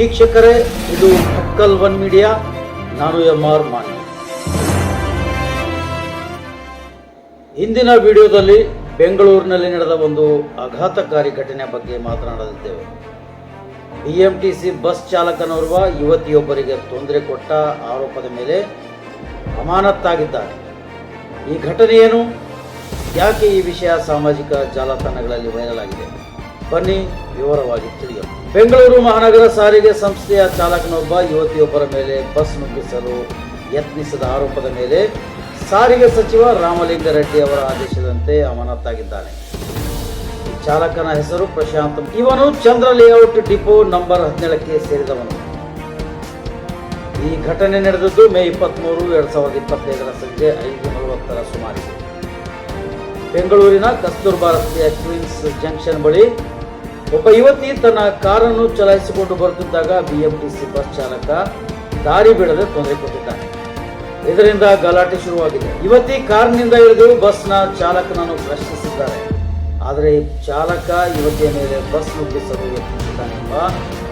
ವೀಕ್ಷಕರೇ, ಇದು Makkal one media, ನಾನು ಎಂ ಆರ್ ಮಾನ್ಯ ಇಂದಿನ ವಿಡಿಯೋದಲ್ಲಿ ಬೆಂಗಳೂರಿನಲ್ಲಿ ನಡೆದ ಒಂದು ಆಘಾತಕಾರಿ ಘಟನೆ ಬಗ್ಗೆ ಮಾತನಾಡಲಿದ್ದೇವೆ. ಬಿಎಂಟಿಸಿ ಬಸ್ ಚಾಲಕನೋರ್ವ ಯುವತಿಯೊಬ್ಬರಿಗೆ ತೊಂದರೆ ಕೊಟ್ಟ ಆರೋಪದ ಮೇಲೆ ಅಮಾನತ್ತಾಗಿದ್ದಾರೆ. ಈ ಘಟನೆ ಏನು? ಯಾಕೆ ಈ ವಿಷಯ ಸಾಮಾಜಿಕ ಜಾಲತಾಣಗಳಲ್ಲಿ ವೈರಲ್ ಆಗಿದೆ? ಬನ್ನಿ ವಿವರವಾಗಿ ತಿಳಿಯೋಣ ಬೆಂಗಳೂರು ಮಹಾನಗರ ಸಾರಿಗೆ ಸಂಸ್ಥೆಯ ಚಾಲಕನೊಬ್ಬ ಯುವತಿಯೊಬ್ಬರ ಮೇಲೆ ಬಸ್ ನುಗ್ಗಿಸಲು ಯತ್ನಿಸಿದ ಆರೋಪದ ಮೇಲೆ ಸಾರಿಗೆ ಸಚಿವ ರಾಮಲಿಂಗಾರೆಡ್ಡಿ ಅವರ ಆದೇಶದಂತೆ ಅಮಾನತ್ತಾಗಿದ್ದಾನೆ ಈ ಚಾಲಕನ ಹೆಸರು ಪ್ರಶಾಂತ್ ಇವನು ಚಂದ್ರ ಲೇಔಟ್ ಡಿಪೋ ನಂಬರ್ ಹದಿನೇಳಕ್ಕೆ ಸೇರಿದವನು. ಈ ಘಟನೆ ನಡೆದದ್ದು ಮೇ ಇಪ್ಪತ್ತ್ಮೂರು ಎರಡು ಸಾವಿರದ ಇಪ್ಪತ್ತೈದರ ಸಂಜೆ ಐದು ನಲವತ್ತರ ಸುಮಾರಿಗೆ. ಬೆಂಗಳೂರಿನ ಕಸ್ತೂರ್ಬಾ ರಸ್ತೆಯ ಕ್ವೀನ್ಸ್ ಜಂಕ್ಷನ್ ಬಳಿ ಒಬ್ಬ ಯುವತಿ ತನ್ನ ಕಾರನ್ನು ಚಲಾಯಿಸಿಕೊಂಡು ಬರುತ್ತಿದ್ದಾಗ ಬಿಎಂಟಿಸಿ ಬಸ್ ಚಾಲಕ ದಾರಿ ಬಿಡದೆ ತೊಂದರೆ ಕೊಟ್ಟಿದ್ದಾನೆ. ಇದರಿಂದ ಗಲಾಟೆ ಶುರುವಾಗಿದೆ. ಯುವತಿ ಕಾರಿನಿಂದ ಇಳಿದು ಬಸ್ನ ಚಾಲಕನನ್ನು ಪ್ರಶ್ನಿಸಿದ್ದಾರೆ. ಆದರೆ ಚಾಲಕ ಯುವತಿಯ ಮೇಲೆ ಬಸ್ ಮುಗಿಸಲು ಯತ್ನಿಸಿದ್ದಾನೆ ಎಂಬ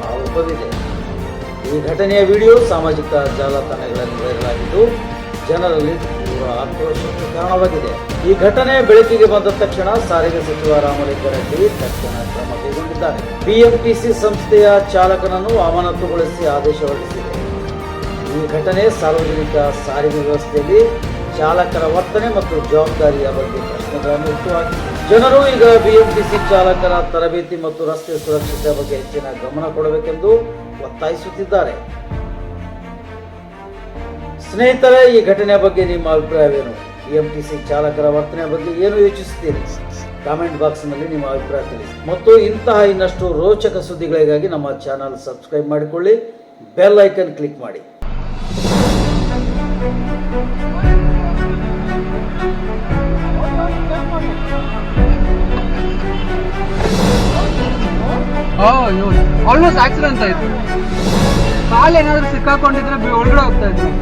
ಆರೋಪವಿದೆ. ಈ ಘಟನೆಯ ವಿಡಿಯೋ ಸಾಮಾಜಿಕ ಜಾಲತಾಣಗಳಲ್ಲಿ ವೈರಲ್ ಆಗಿದ್ದು, ಜನರಲ್ಲಿ ಆಕ್ರೋಶಕ್ಕೆ ಕಾರಣವಾಗಿದೆ ಈ ಘಟನೆ ಬೆಳಕಿಗೆ ಬಂದ ತಕ್ಷಣ ಸಾರಿಗೆ ಸಚಿವ ರಾಮಲಿಂಗಾರೆಡ್ಡಿ ತಕ್ಷಣ ಕ್ರಮ ಕೈಗೊಂಡಿದ್ದಾರೆ. ಬಿಎಂಟಿಸಿ ಸಂಸ್ಥೆಯ ಚಾಲಕನನ್ನು ಅಮಾನತುಗೊಳಿಸಿ ಆದೇಶ ಹೊರಡಿಸಿದೆ. ಈ ಘಟನೆ ಸಾರ್ವಜನಿಕ ಸಾರಿಗೆ ವ್ಯವಸ್ಥೆಯಲ್ಲಿ ಚಾಲಕರ ವರ್ತನೆ ಮತ್ತು ಜವಾಬ್ದಾರಿಯ ಬಗ್ಗೆ ಪ್ರಶ್ನೆಗಳನ್ನು ಹುಟ್ಟುಹಾಕಿದೆ ಜನರು ಈಗ ಬಿಎಂಟಿಸಿ ಚಾಲಕರ ತರಬೇತಿ ಮತ್ತು ರಸ್ತೆ ಸುರಕ್ಷತೆ ಬಗ್ಗೆ ಹೆಚ್ಚಿನ ಗಮನ ಕೊಡಬೇಕೆಂದು ಒತ್ತಾಯಿಸುತ್ತಿದ್ದಾರೆ. ಸ್ನೇಹಿತರೆ, ಈ ಘಟನೆ ಬಗ್ಗೆ ನಿಮ್ಮ ಅಭಿಪ್ರಾಯವೇನು? ಎಂ ಟಿ ಸಿ ಚಾಲಕರ ವರ್ತನೆ ಬಗ್ಗೆ ಏನು ಯೋಚಿಸುತ್ತೀರಿ? ಕಾಮೆಂಟ್ ಬಾಕ್ಸ್ನಲ್ಲಿ ನಿಮ್ಮ ಅಭಿಪ್ರಾಯ ತಿಳಿಸಿ. ಮತ್ತು ಇಂತಹ ಇನ್ನಷ್ಟು ರೋಚಕ ಸುದ್ದಿಗಳಿಗಾಗಿ ನಮ್ಮ ಚಾನಲ್ ಸಬ್ಸ್ಕ್ರೈಬ್ ಮಾಡಿಕೊಳ್ಳಿ. ಬೆಲ್ ಐಕನ್ ಕ್ಲಿಕ್ ಮಾಡಿ. ಆಲ್ಮೋಸ್ಟ್ ಆಕ್ಸಿಡೆಂಟ್ ಆಯ್ತು. ಕಾಲು ಏನಾದರೂ ಸಿಕ್ಕಾಕೊಂಡಿದ್ರೆ ಒಳಗಡೆ ಹೋಗ್ತಾ ಇದ್ವಿ.